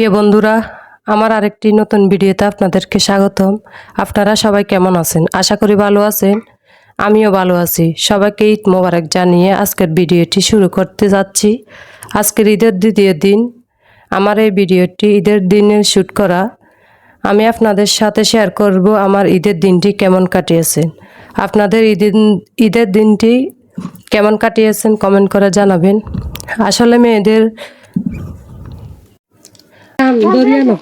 প্রিয় বন্ধুরা, আমার আরেকটি নতুন ভিডিওতে আপনাদেরকে স্বাগতম। আপনারা সবাই কেমন আছেন? আশা করি ভালো আছেন। আমিও ভালো আছি। সবাইকে ঈদ মোবারক জানিয়ে আজকের ভিডিওটি শুরু করতে যাচ্ছি। আজকের ঈদের দ্বিতীয় দিন। আমার এই ভিডিওটি ঈদের দিনের শ্যুট করা। আমি আপনাদের সাথে শেয়ার করব আমার ঈদের দিনটি কেমন কাটিয়েছেন। আপনাদের ঈদের ঈদের দিনটি কেমন কাটিয়েছেন? কমেন্ট করে জানাবেন। আসলে মেয়েদের बघूया ना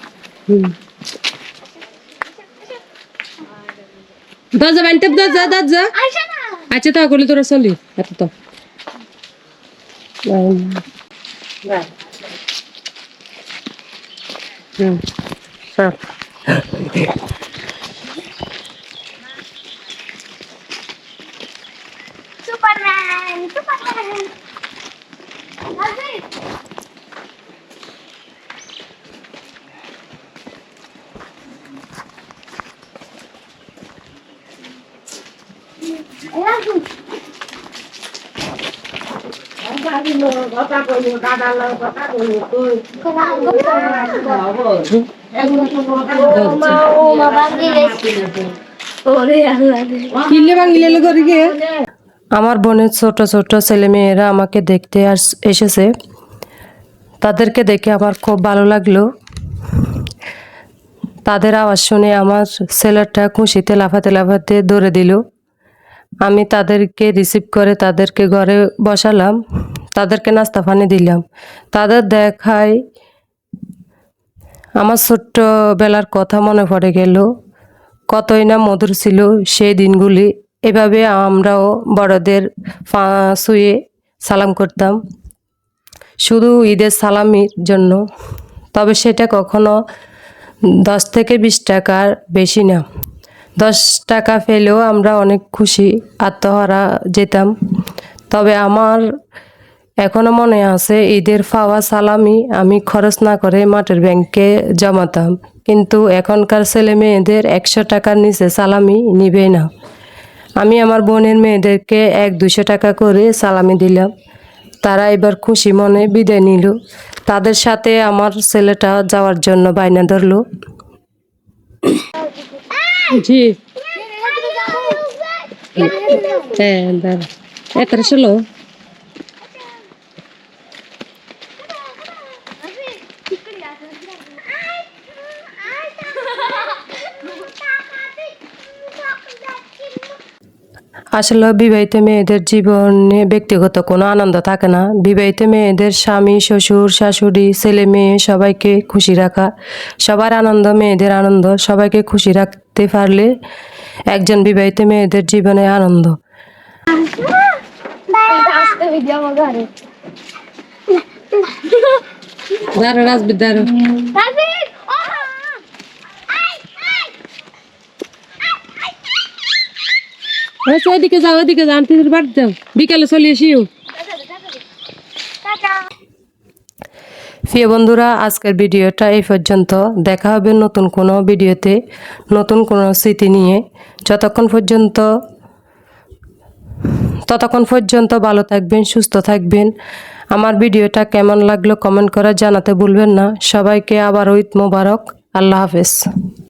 दज म्हणते दज दज. अच्छा तर अकोले तुला सल्ली आता तर Superman, Superman. আমার বোনের ছোট ছোট ছেলে মেয়েরা আমাকে দেখতে এসেছে। তাদেরকে দেখে আমার খুব ভালো লাগল। তাদের আওয়াজ শুনে আমার ছেলেটা খুশিতে লাফাতে লাফাতে দৌড়ে দিল। আমি তাদেরকে রিসিভ করে তাদেরকে ঘরে বসালাম, তাদেরকে নাস্তা পানি দিলাম। তাদের দেখায় আমার ছোট্টবেলার কথা মনে পড়ে গেল, কতই না মধুর ছিল সেই দিনগুলি। এভাবে আমরাও বড়দের পা শুয়ে সালাম করতাম। শুধু ঈদের সালামির জন্য, তবে সেটা কখনো দশ থেকে বিশ টাকার বেশি না। দশ টাকা পেলেও আমরা অনেক খুশি, আত্মহারা যেতাম। তবে আমার এখনও মনে আছে, ঈদের পাওয়া সালামি আমি খরচ না করে মাঠের ব্যাংকে জমাতাম। কিন্তু এখনকার ছেলে মেয়েদের একশো টাকার নিচে সালামি নিবে না। আমি আমার বোনের মেয়েদেরকে এক দুশো টাকা করে সালামি দিলাম। তারা এবার খুশি মনে বিদায় নিল। তাদের সাথে আমার ছেলেটা যাওয়ার জন্য বায়না ধরলো। জি। হ্যাঁ দাঁড়া। এত ষোলো। আসলে বিবাহিত মেয়েদের জীবনে ব্যক্তিগত কোনো আনন্দ থাকে না। বিবাহিত মেয়েদের স্বামী শ্বশুর শাশুড়ি ছেলে মেয়ে সবাইকে খুশি রাখা। সবার আনন্দ মেয়েদের আনন্দ। সবাইকে খুশি রাখতে পারলে একজন বিবাহিত মেয়েদের জীবনে আনন্দ আমার ঘরে দাঁড়ো রাজবিদ দাঁড়ো রাজীব আচ্ছা যাও যাও বাড়ি যাও। বিকালে চলে এসিও। প্রিয় বন্ধুরা, আজকের ভিডিওটা এই পর্যন্ত। দেখা হবে নতুন কোনো ভিডিওতে, নতুন কোনো স্মৃতি নিয়ে। যতক্ষণ পর্যন্ত, ততক্ষণ পর্যন্ত ভালো থাকবেন, সুস্থ থাকবেন। আমার ভিডিওটা কেমন লাগল কমেন্ট করে জানাতে ভুলবেন না। সবাইকে আবার ঈদ মোবারক। আল্লাহ হাফেজ।